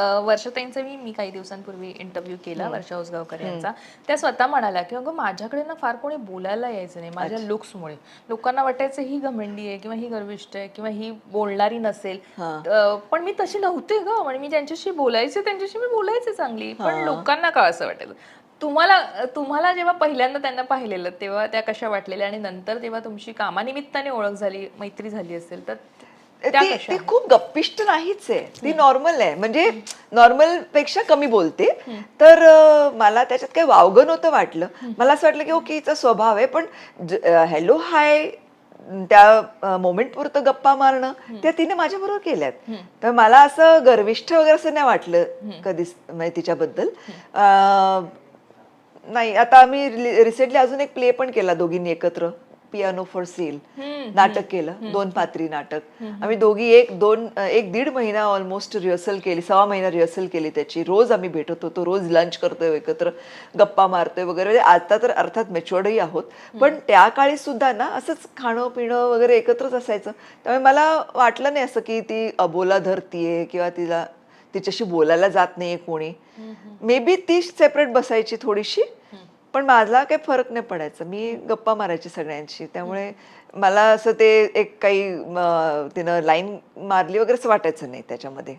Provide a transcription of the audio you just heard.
वर्षाताईंचा मी मी काही दिवसांपूर्वी इंटरव्ह्यू केला वर्षा उसगावकर यांचा. त्या स्वतः म्हणाल्या की अगं माझ्याकडे ना फार कोणी बोलायला यायचं नाही. माझ्या लुक्समुळे लोकांना वाटायचं ही घमंडी आहे किंवा ही गर्विष्ठ आहे किंवा ही बोलणारी नसेल. पण मी तशी नव्हते ग. म्हणजे मी ज्यांच्याशी बोलायचे त्यांच्याशी मी बोलायचे चांगली. पण लोकांना का असं वाटायचं? तुम्हाला तुम्हाला जेव्हा पहिल्यांदा त्यांना पाहिलेलं तेव्हा त्या कशा वाटलेल्या? आणि नंतर तेव्हा तुमची कामानिमित्ताने ओळख झाली मैत्री झाली असेल तर ती खूप गप्पिष्ट नाहीच आहे. ती नॉर्मल आहे. म्हणजे नॉर्मलपेक्षा कमी बोलते. तर मला त्याच्यात काही वावगं नव्हतं वाटलं. मला असं वाटलं की ओके हिचा स्वभाव आहे पण हॅलो हाय त्या मोमेंट पुरतं गप्पा मारणं त्या तिने माझ्या बरोबर केल्यात. तर मला असं गर्विष्ठ वगैरे असं नाही वाटलं कधीच म्हणजे तिच्याबद्दल. नाही आता आम्ही रिसेंटली अजून एक प्ले पण केला दोघींनी एकत्र. पियानो फॉर सेल नाटक केलं दोन पात्री नाटक. आम्ही दोघी एक दोन एक दीड महिना ऑलमोस्ट रिहर्सल केली सहा महिना रिहर्सल केली त्याची. रोज आम्ही भेटत होतो रोज लंच करतोय एकत्र गप्पा मारतोय वगैरे. म्हणजे आता तर अर्थात मेच्युअर्डही आहोत. पण त्या काळी सुद्धा ना असंच खाणं पिणं वगैरे एकत्रच असायचं. त्यामुळे मला वाटलं नाही असं की ती अबोला धरतीये किंवा तिला तिच्याशी बोलायला जात नाहीये कोणी. मे बी ती सेपरेट बसायची थोडीशी. पण माझा काही फरक नाही पडायचा. मी गप्पा मारायची सगळ्यांशी. त्यामुळे मला असं ते एक काही तिनं लाईन मारली वगैरे असं वाटायचं नाही त्याच्यामध्ये.